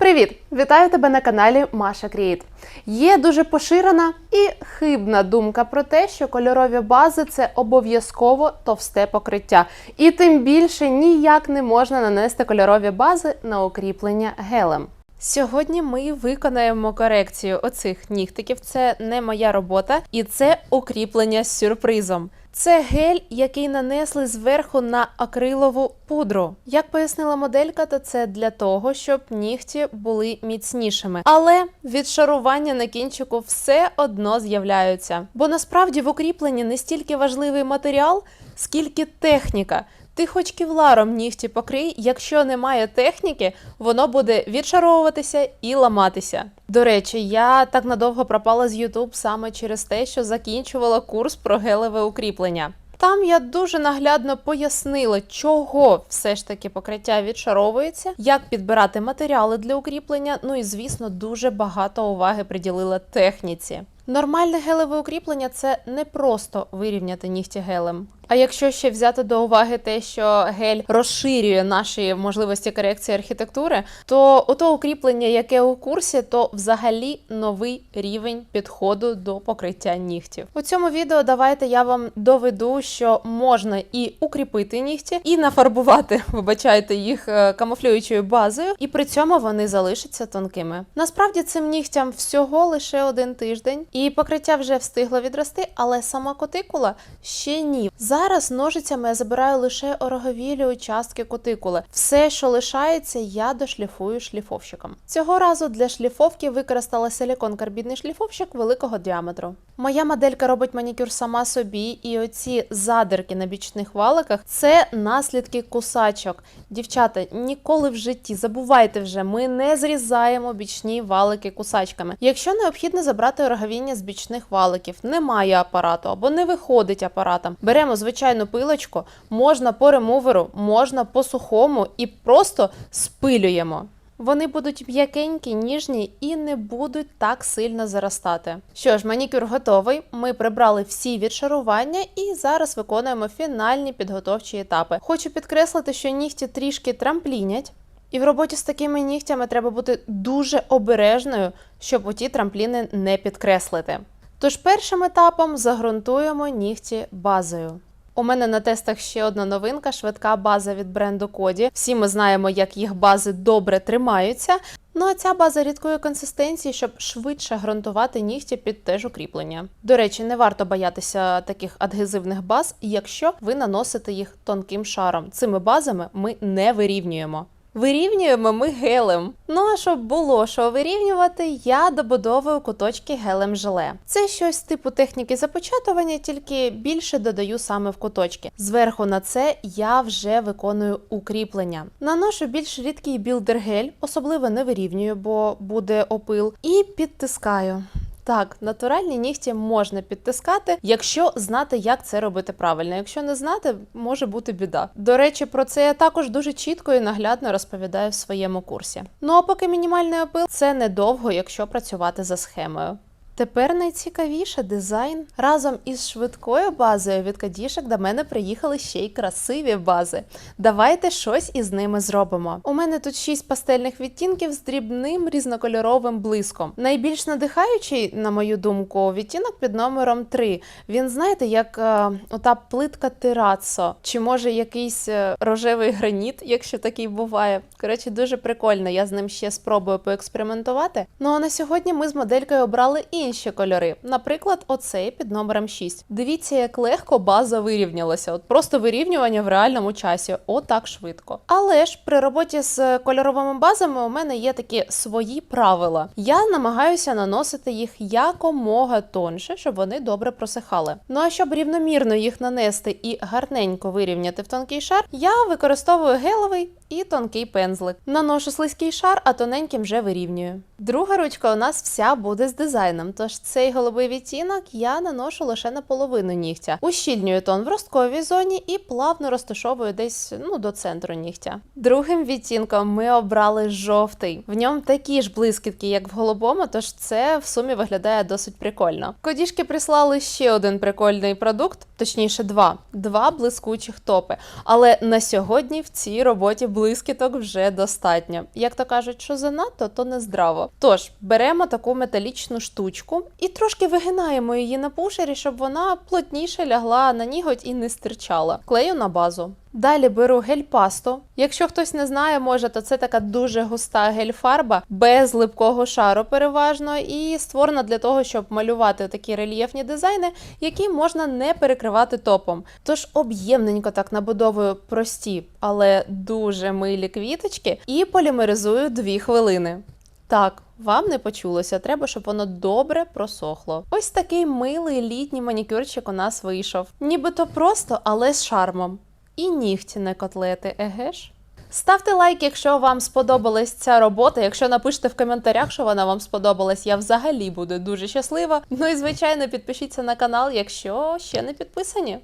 Привіт! Вітаю тебе на каналі Маша Кріт. Є дуже поширена і хибна думка про те, що кольорові бази це обов'язково товсте покриття, і тим більше ніяк не можна нанести кольорові бази на укріплення гелем. Сьогодні ми виконаємо корекцію оцих нігтиків. Це не моя робота, і це укріплення з сюрпризом. Це гель, який нанесли зверху на акрилову пудру. Як пояснила моделька, то це для того, щоб нігті були міцнішими. Але від шарування на кінчику все одно з'являються. Бо насправді в укріпленні не стільки важливий матеріал, скільки техніка. Ти хоч кевларом нігті покрий, якщо немає техніки, воно буде відшаровуватися і ламатися. До речі, я так надовго пропала з YouTube саме через те, що закінчувала курс про гелеве укріплення. Там я дуже наглядно пояснила, чого все ж таки покриття відшаровується, як підбирати матеріали для укріплення. Ну і звісно, дуже багато уваги приділила техніці. Нормальне гелеве укріплення це не просто вирівняти нігті гелем. А якщо ще взяти до уваги те, що гель розширює наші можливості корекції архітектури, то ото укріплення, яке у курсі, то взагалі новий рівень підходу до покриття нігтів. У цьому відео давайте я вам доведу, що можна і укріпити нігті, і нафарбувати, вибачайте, їх е, камуфлюючою базою, і при цьому вони залишаться тонкими. Насправді цим нігтям всього лише один тиждень, і покриття вже встигло відрости, але сама котикула ще ні. Зараз ножицями я забираю лише ороговілі участки кутикули. Все, що лишається, я дошліфую шліфовщиком. Цього разу для шліфовки використала силікон-карбідний шліфовщик великого діаметру. Моя моделька робить манікюр сама собі, і оці задирки на бічних валиках це наслідки кусачок. Дівчата, ніколи в житті забувайте вже, ми не зрізаємо бічні валики кусачками. Якщо необхідно забрати ороговіння з бічних валиків, немає апарату або не виходить апаратом, беремо звичайну пилочку, можна по ремуверу, можна по сухому і просто спилюємо. Вони будуть м'якенькі, ніжні і не будуть так сильно заростати. Що ж, манікюр готовий. Ми прибрали всі відшарування і зараз виконуємо фінальні підготовчі етапи. Хочу підкреслити, що нігті трішки трамплінять. І в роботі з такими нігтями треба бути дуже обережною, щоб оті трампліни не підкреслити. Тож першим етапом загрунтуємо нігті базою. У мене на тестах ще одна новинка швидка база від бренду Коді. Всі ми знаємо, як їх бази добре тримаються. Ну а ця база рідкої консистенції, щоб швидше ґрунтувати нігті під теж укріплення. До речі, не варто боятися таких адгезивних баз, якщо ви наносите їх тонким шаром. Цими базами ми не вирівнюємо. Вирівнюємо ми гелем. Ну а щоб було що вирівнювати, я добудовую куточки гелем желе. Це щось типу техніки започатування, тільки більше додаю саме в куточки. Зверху на це я вже виконую укріплення. Наношу більш рідкий білдер-гель, особливо не вирівнюю, бо буде опил, і підтискаю. Так, натуральні нігті можна підтискати, якщо знати, як це робити правильно. Якщо не знати, може бути біда. До речі, про це я також дуже чітко і наглядно розповідаю в своєму курсі. Ну а поки мінімальний опил це недовго, якщо працювати за схемою. Тепер найцікавіше дизайн. Разом із швидкою базою від кадішок до мене приїхали ще й красиві бази. Давайте щось із ними зробимо. У мене тут шість пастельних відтінків з дрібним різнокольоровим блиском. Найбільш надихаючий, на мою думку, відтінок під номером 3. Він, знаєте, як е, ота плитка терацо, чи може якийсь е, рожевий граніт, якщо такий буває. Коротше, дуже прикольно. Я з ним ще спробую поекспериментувати. Ну а на сьогодні ми з моделькою обрали інші кольори. Наприклад, оцей під номером 6. Дивіться, як легко база вирівнялася. От просто вирівнювання в реальному часі, отак швидко. Але ж при роботі з кольоровими базами у мене є такі свої правила. Я намагаюся наносити їх якомога тонше, щоб вони добре просихали. Ну а щоб рівномірно їх нанести і гарненько вирівняти в тонкий шар, я використовую гелевий і тонкий пензлик. Наношу слизький шар, а тоненьким вже вирівнюю. Друга ручка у нас вся буде з дизайном, тож цей голубий відтінок я наношу лише на половину нігтя. Ущільнюю тон в ростковій зоні і плавно розташовую десь ну до центру нігтя. Другим відтінком ми обрали жовтий. В ньому такі ж блискітки, як в голубому, тож це в сумі виглядає досить прикольно. Кодішки прислали ще один прикольний продукт, точніше, два: два блискучих топи. Але на сьогодні в цій роботі блискіток вже достатньо. Як то кажуть, що занадто, то не здраво. Тож беремо таку металічну штучку і трошки вигинаємо її на пушері, щоб вона плотніше лягла на ніготь і не стирчала. Клею на базу. Далі беру гель-пасту. Якщо хтось не знає, може, то це така дуже густа гель-фарба без липкого шару, переважно, і створена для того, щоб малювати такі рельєфні дизайни, які можна не перекривати топом. Тож об'ємненько так набудовую прості, але дуже милі квіточки і полімеризую 2 хвилини. Так, вам не почулося, треба, щоб воно добре просохло. Ось такий милий літній манікюрчик у нас вийшов. Нібито просто, але з шармом. І нігті не котлети, еге ж? Ставте лайк, якщо вам сподобалась ця робота. Якщо напишете в коментарях, що вона вам сподобалась, я взагалі буду дуже щаслива. Ну і звичайно, підпишіться на канал, якщо ще не підписані.